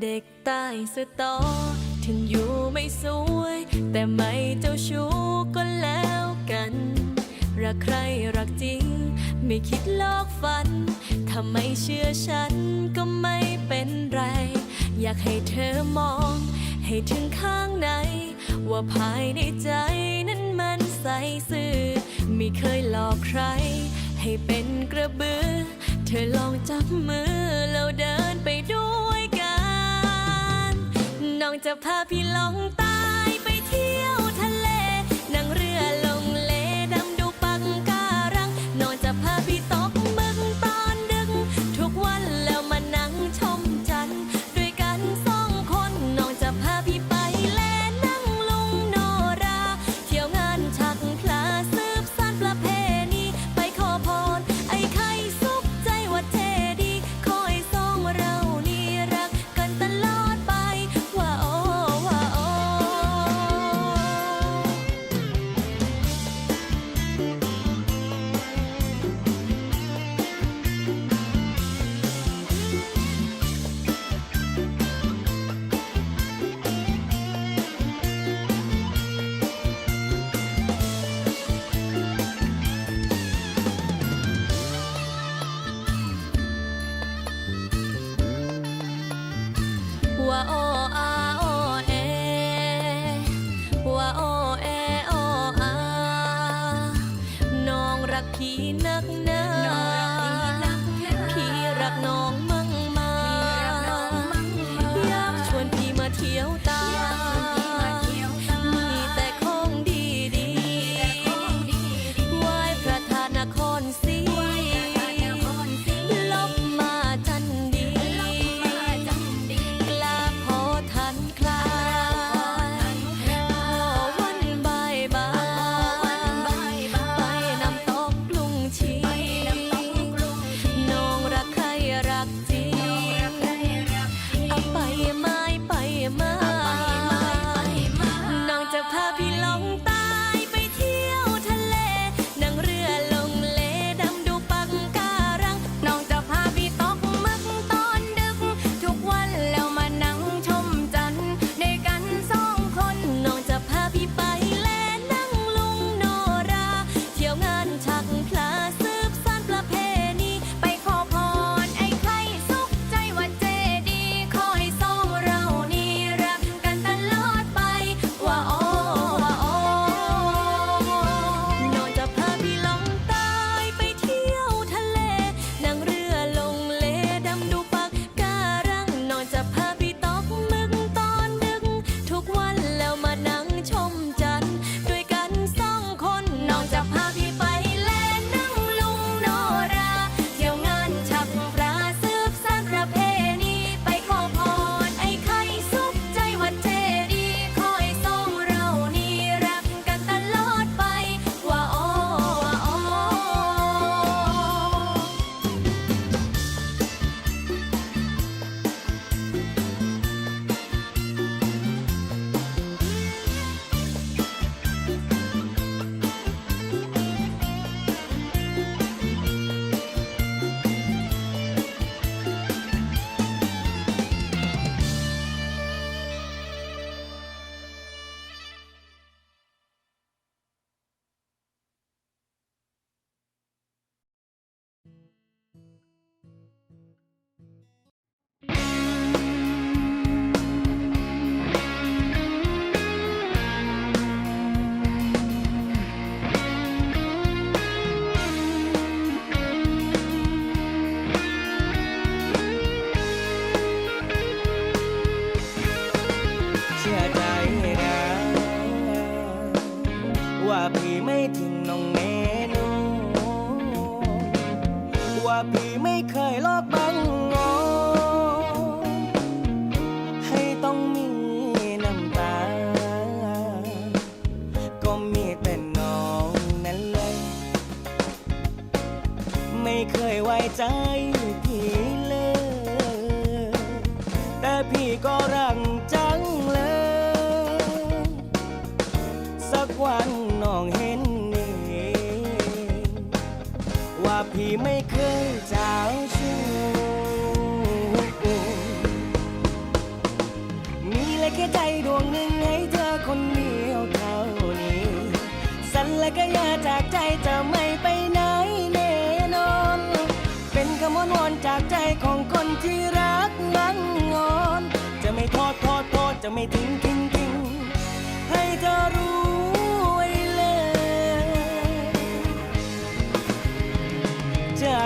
เด็กใต้สตอ ถึงอยู่ไม่สวย แต่ไม่เจ้าชู้ก็แล้วกัน รักใครรักจริง ไม่คิดลอกฝัน ถ้าไม่เชื่อฉันก็ไม่เป็นไร อยากให้เธอมอง ให้ถึงข้างใน ว่าภายในใจนั้นมันใสซื่อ ไม่เคยหลอกใคร ให้เป็นกระเบือ เธอลองจับมือ จะพาพี่ลองตายไปเที่ยวทะเล ว่าอ้ออา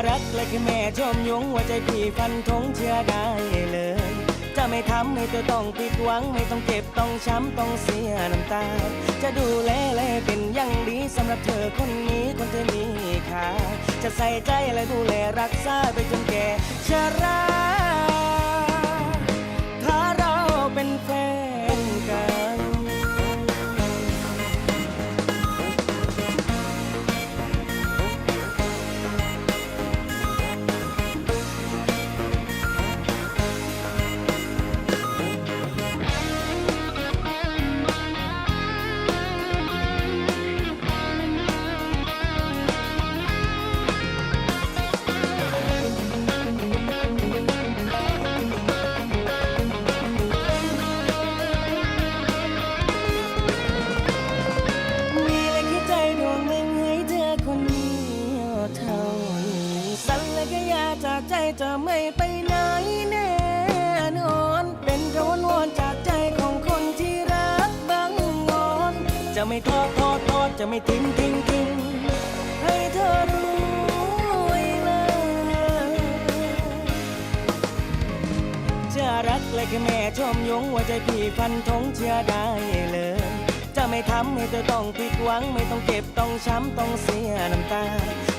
รักและคือแม่ชมยงว่าใจพี่ฟันทงเชื่อได้เลย จะไม่ทำให้เธอต้องผิดหวัง ไม่ต้องเจ็บต้องช้ำต้องเสียน้ำตา จะดูแลและเป็นอย่างดีสำหรับเธอคนนี้คนที่มีค่าจะใส่ใจและดูแลรักษาไปจนแก่ชรา จากใจจะไม่ไปไหนแน่นอน เป็นกระวนวอนจากใจของคนที่รักบังงอน จะไม่ทอดทอดทอดจะไม่ทิ้งทิ้งทิ้งให้เธอรู้ไว้เลยจะรักและแค่แม่ชมยงว่าใจพี่ฟันธงเชื่อได้เลย ไม่ทำให้เธอต้องผิดหวัง ไม่ต้องเก็บต้องช้ำต้องเสียน้ำตา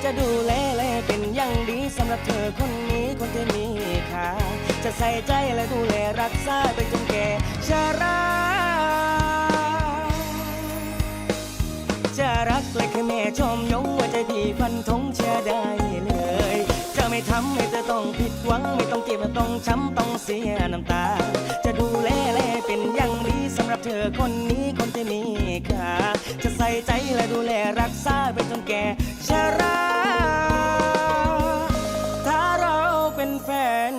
จะดูแลและเป็นอย่างดีสำหรับเธอคนนี้คนที่มีค่าจะใส่ใจและดูแลรักษาไปจนแก่ชราจะรักและแค่แม่ชมยงว่าใจพี่ฟันธงเชื่อได้เลย จะไม่ทำให้เธอต้องผิดหวัง ไม่ต้องเจ็บต้องช้ำต้องเสียน้ำตา จะดูแลและเป็นอย่างดี สำหรับเธอคนนี้คนที่มีค่าจะใส่ใจและดูแลรักษาไปจนแก่ชรา ถ้าเราเป็นแฟนกัน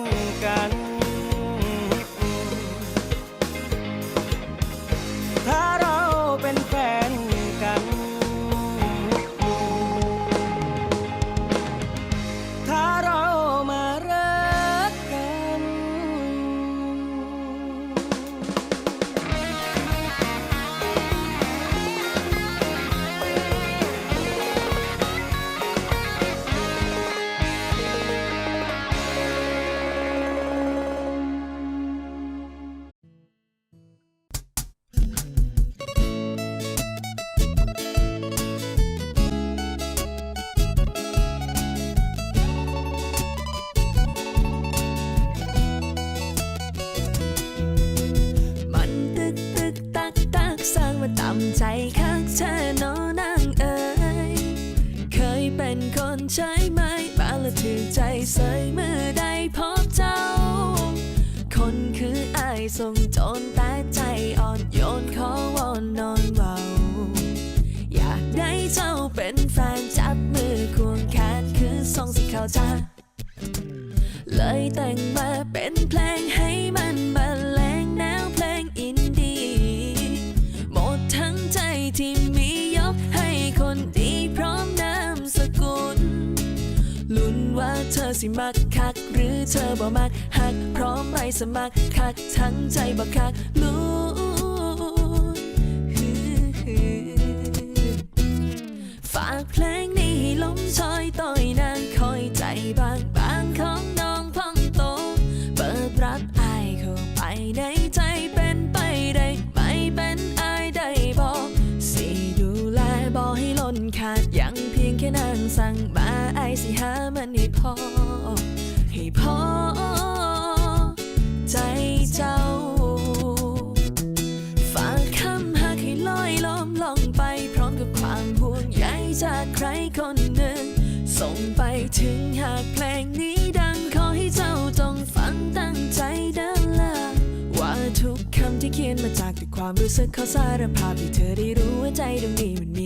อายทรงจรแต่ใจอ่อนโยนขอวอนนอนเบาอยากได้เจ้าเป็นแฟนจับมือควงแขนคือทรงสีขาวจ้าเลยแต่งมาเป็นเพลงให้มันบรรเลงแนวเพลงอินดี้หมดทั้งใจที่มียกให้คนดีพร้อมนามสกุลลุ้นว่าเธอสิมักคักหรือ เธอบ่มักหักพร้อมไม่สมัครคักทั้งใจบ่คักลุ้ฝากเพลงนี้ให้ลมชอยต่อยนางคอยใจบางบางของน้องพองโต เปิดรับอายเข้าไปในใจเป็นไปได้ไม่เป็นอายได้บอกสิดูแลบอกให้ล้นขาดยังเพียงแค่นางสั่งมาอายสิหามันให้พอ หากเพลงนี้ดังขอให้เจ้าจงฟังตั้งใจเดินละว่าทุกคำที่เขียนมาจากแต่ความรู้สึกเขาสารภาพให้เธอได้รู้ว่าใจดวงนี้มันมี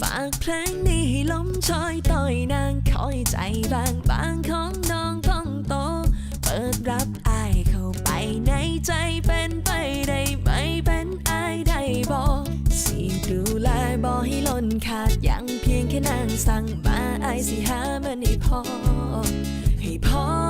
ฝากเพลงนี้ให้ลมชอยต่อยนางคอยใจบางบางของน้องพองโต เปิดรับอายเข้าไปในใจเป็นไปได้ไหมเป็นอายได้บอกสิดูแลบอให้ล้นขาดยังเพียงแค่นางสั่งมาอายสิหามันให้พอให้พอ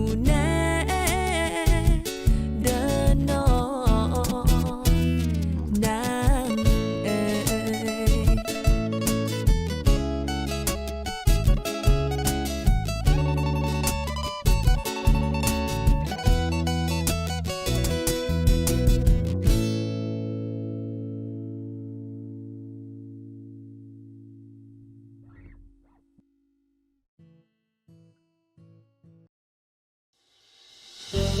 ม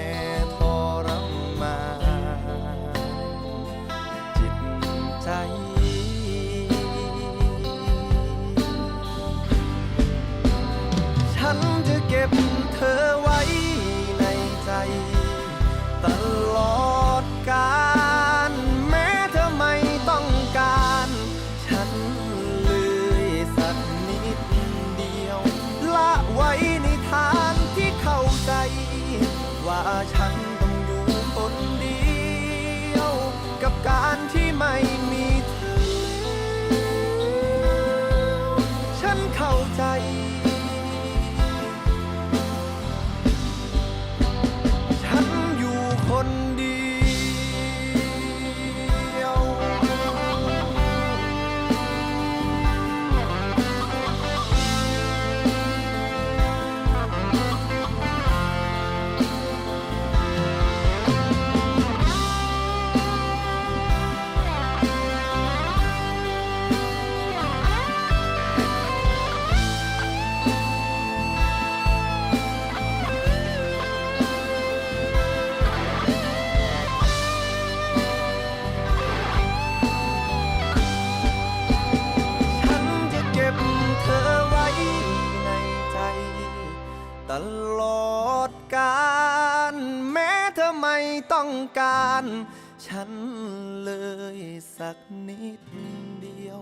ใจ เข้าใจ ฉันเลยสักนิดเดียว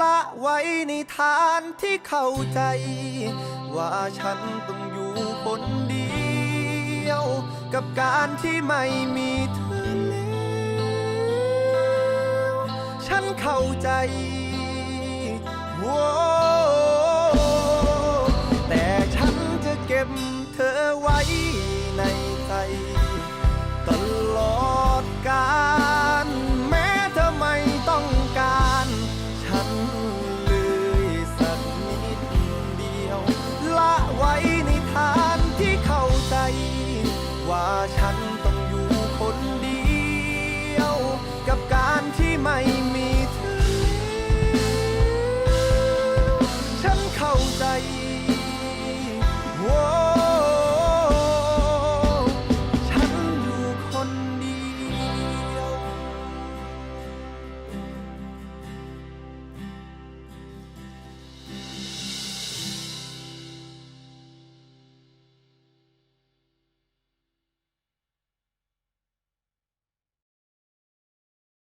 ละไว้ในฐานที่เข้าใจ ว่าฉันต้องอยู่คนเดียว กับการที่ไม่มีเธอแล้วฉันเข้าใจโว้ time.